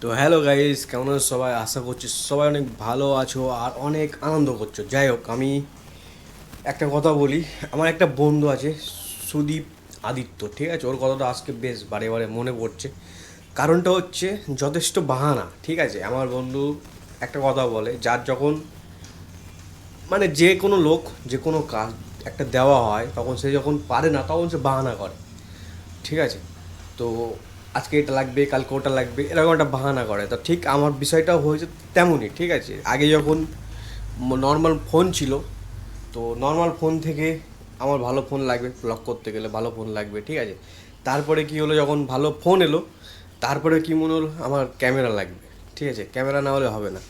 তো hello guys, কেমন আছো সবাই? আশা করছি সবাই অনেক ভালো আছো আর অনেক আনন্দ করছ। যাই হোক, আমি একটা কথা বলি। আমার একটা বন্ধু আছে, সুদীপ আদিত্য, ঠিক আছে? ওর কথাটা আজকে বেশ বারে বারে মনে পড়ছে। কারণটা হচ্ছে, যথেষ্ট বাহানা, ঠিক আছে? আমার বন্ধু একটা কথা বলে, যার যখন মানে যে কোনো লোক, যে কোনো কাজ একটা দেওয়া হয়, তখন সে যখন পারে না, তখন সে বাহানা করে, ঠিক আছে? তো আজকে এটা লাগবে, কালকে ওটা লাগবে, এরকম একটা বাহানা করে। তো ঠিক আমার বিষয়টাও হয়েছে তেমনই, ঠিক আছে? আগে যখন নর্মাল ফোন ছিল, তো নর্মাল ফোন থেকে আমার ভালো ফোন লাগবে ব্লক করতে গেলে ভালো ফোন লাগবে, ঠিক আছে? তারপরে কি হলো, যখন ভালো ফোন এলো, তারপরে কি মনে হলো, আমার ক্যামেরা লাগবে, ঠিক আছে? ক্যামেরা না হলে হবে না।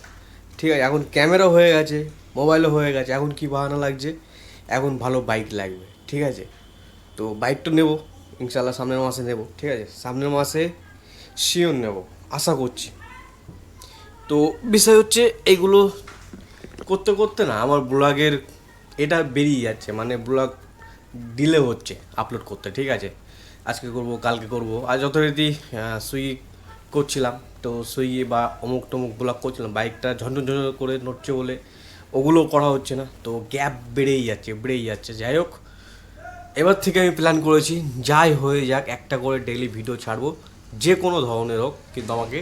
ঠিক আছে, এখন ক্যামেরা হয়ে গেছে, মোবাইলও হয়ে গেছে, এখন কি বাহানা লাগছে? এখন ভালো বাইক লাগবে, ঠিক আছে? তো বাইকটা নেব ইনশাল্লাহ সামনের মাসে নেব, ঠিক আছে? সামনের মাসে শিওর নেব, আশা করছি। তো বিষয় হচ্ছে এগুলো করতে করতে না আমার ব্লগের এটা বেরিয়ে যাচ্ছে মানে ব্লগ ডিলে হচ্ছে আপলোড করতে, ঠিক আছে? আজকে করব, কালকে করব। আর যথারীতি সুইগি করছিলাম, তো সুইগি বা অমুক টমুক ব্লগ করছিলাম, বাইকটা ঝনঝন ঝনঝন করে নড়ছে বলে ওগুলো করা হচ্ছে না, তো গ্যাপ বেড়েই যাচ্ছে বেড়েই যাচ্ছে। যাই হোক এবার থেকে আমি প্ল্যান করেছি, যাই হয়ে যাক, একটা করে ডেলি ভিডিও ছাড়বো, যে কোনো ধরনের হোক, কিন্তু আমাকে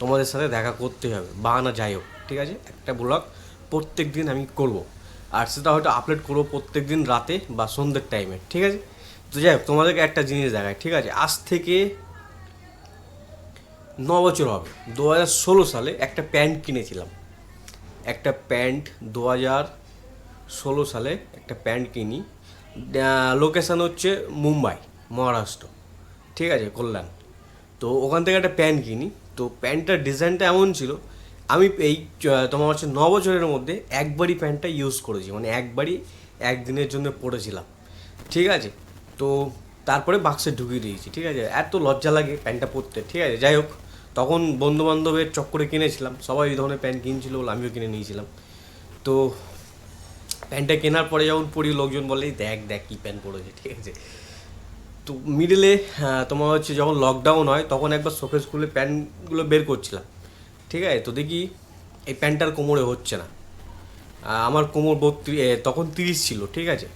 তোমাদের সাথে দেখা করতে হবে বাহানা যাই হোক, ঠিক আছে? একটা ব্লগ প্রত্যেক দিন আমি করব। আর সেটা হয়তো আপলোড করব প্রত্যেক দিন রাতে বা সন্ধ্যের টাইমে ঠিক আছে? তো যাই হোক, তোমাদেরকে একটা জিনিস দেখায় ঠিক আছে? আজ থেকে ন বছর হবে, দু হাজার ষোলো সালে একটা প্যান্ট কিনেছিলাম। একটা প্যান্ট দু হাজার ষোলো সালে একটা প্যান্ট কিনি লোকেশান হচ্ছে মুম্বাই, মহারাষ্ট্র, ঠিক আছে, কল্যাণ। তো ওখান থেকে একটা প্যান্ট কিনি। তো প্যান্টটার ডিজাইনটা এমন ছিল, আমি এই তোমার হচ্ছে ন বছরের মধ্যে একবারই প্যান্টটা ইউজ করেছি মানে একবারই একদিনের জন্য পরেছিলাম, ঠিক আছে? তো তারপরে বাক্সে ঢুকিয়ে দিয়েছি, ঠিক আছে? এত লজ্জা লাগে প্যান্টটা পরতে, ঠিক আছে? যাই হোক, তখন বন্ধু বান্ধবের চক্করে কিনেছিলাম, সবাই এই ধরনের প্যান্ট কিনছিল আমিও কিনে নিয়েছিলাম। তো প্যান্টটা কেনার পরে যখন পড়ি লোকজন বলে দেখ দেখ কী প্যান্ট পরেছে ঠিক আছে। তো মিডলে তোমার হচ্ছে যখন লকডাউন হয়, তখন একবার শোকেস খুলে প্যান্টগুলো বের করছিলাম। ঠিক আছে? তো দেখি এই প্যান্টটার কোমরে হচ্ছে না। আমার কোমর বত্রিশ তখন তিরিশ ছিল, ঠিক আছে?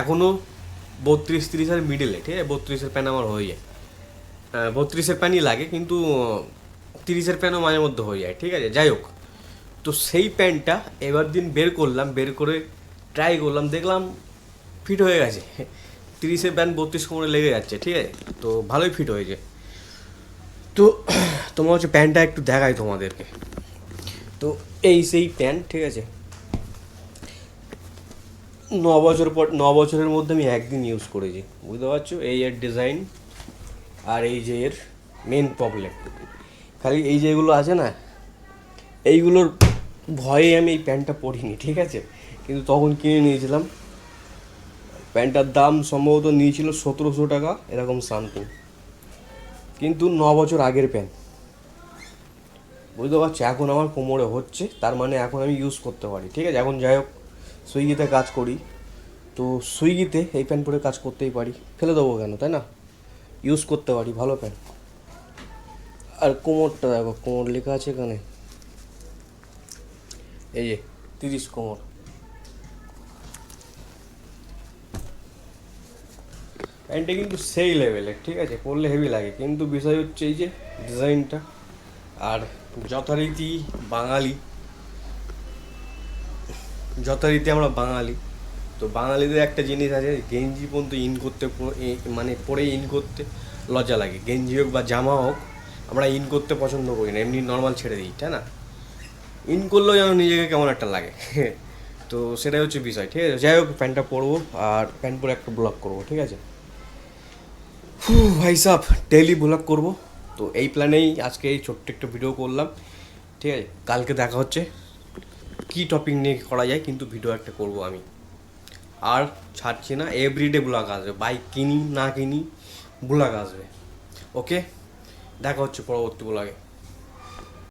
এখনও বত্রিশ তিরিশের মিডলে ঠিক আছে? বত্রিশের প্যান্ট আমার হয়ে যায়। বত্রিশের প্যান্টই লাগে, কিন্তু তিরিশের প্যান্টও মাঝে মধ্যে হয়ে যায়, ঠিক আছে? যাই হোক। তো সেই প্যান্টটা এবার দিন বের করলাম, বের করে ট্রাই করলাম, দেখলাম ফিট হয়ে গেছে। তিরিশে প্যান্ট বত্রিশ কোমরে লেগে যাচ্ছে, ঠিক আছে? তো ভালোই ফিট হয়েছে। তো তোমার হচ্ছে প্যান্টটা একটু দেখাই তোমাদেরকে। তো এই সেই প্যান্ট, ঠিক আছে? ন বছর পর, ন বছরের মধ্যে আমি একদিন ইউজ করেছি, বুঝতে পারছ? এই এর ডিজাইন আর এই যে এর মেন প্রবলেম খালি এই যেগুলো আছে না, এইগুলোর ভয়ে আমি এই প্যান্টটা পরিনি, ঠিক আছে? কিন্তু তখন কিনে নিয়েছিলাম। প্যান্টটার দাম সম্ভবত নিয়েছিল সতেরোশো টাকা, এরকম সামথিং কিন্তু ন বছর আগের প্যান্ট। বুঝতে পারছি? এখন আমার কোমরে হচ্ছে, তার মানে এখন আমি ইউজ করতে পারি, ঠিক আছে? এখন যাই হোক, সুইগিতে কাজ করি। তো সুইগিতে এই প্যান্ট পরে কাজ করতেই পারি। ফেলে দেবো কেন, তাই না? ইউজ করতে পারি, ভালো প্যান্ট। আর কোমরটা দেখো, কোমর লেখা আছে এখানে। এই যে, তিরিশ কোমর। প্যান্টটা কিন্তু সেই লেভেলের ঠিক আছে? পরলে হেভি লাগে। কিন্তু বিষয় হচ্ছে এই যে ডিজাইনটা আর যথারীতি বাঙালি, যথারীতি আমরা বাঙালি, তো বাঙালিদের একটা জিনিস আছে, গেঞ্জি পর্যন্ত ইন করতে মানে পরে ইন করতে লজ্জা লাগে। গেঞ্জি হোক বা জামা হোক, আমরা ইন করতে পছন্দ করি না। এমনি নর্মাল ছেড়ে দিই, তাই না? ইন করলেও যেন নিজেকে কেমন একটা লাগে। তো সেটাই হচ্ছে বিষয় ঠিক আছে? যাই হোক প্যান্টটা পরবো আর প্যান্ট পরে একটা ব্লগ করব ঠিক আছে? হু, ভাই সাহ ডেইলি ব্লগ করব। তো এই প্ল্যানেই আজকে এই ছোট্ট একটা ভিডিও করলাম ঠিক আছে? কালকে দেখা হচ্ছে। কী টপিক নিয়ে করা যায় কিন্তু ভিডিও একটা করব আমি। আর ছাড়ছি না এভরিডে ব্লগ আসবে। বাইক কিনি না কিনি ব্লগ আসবে। ওকে দেখা হচ্ছে পরবর্তী ব্লগে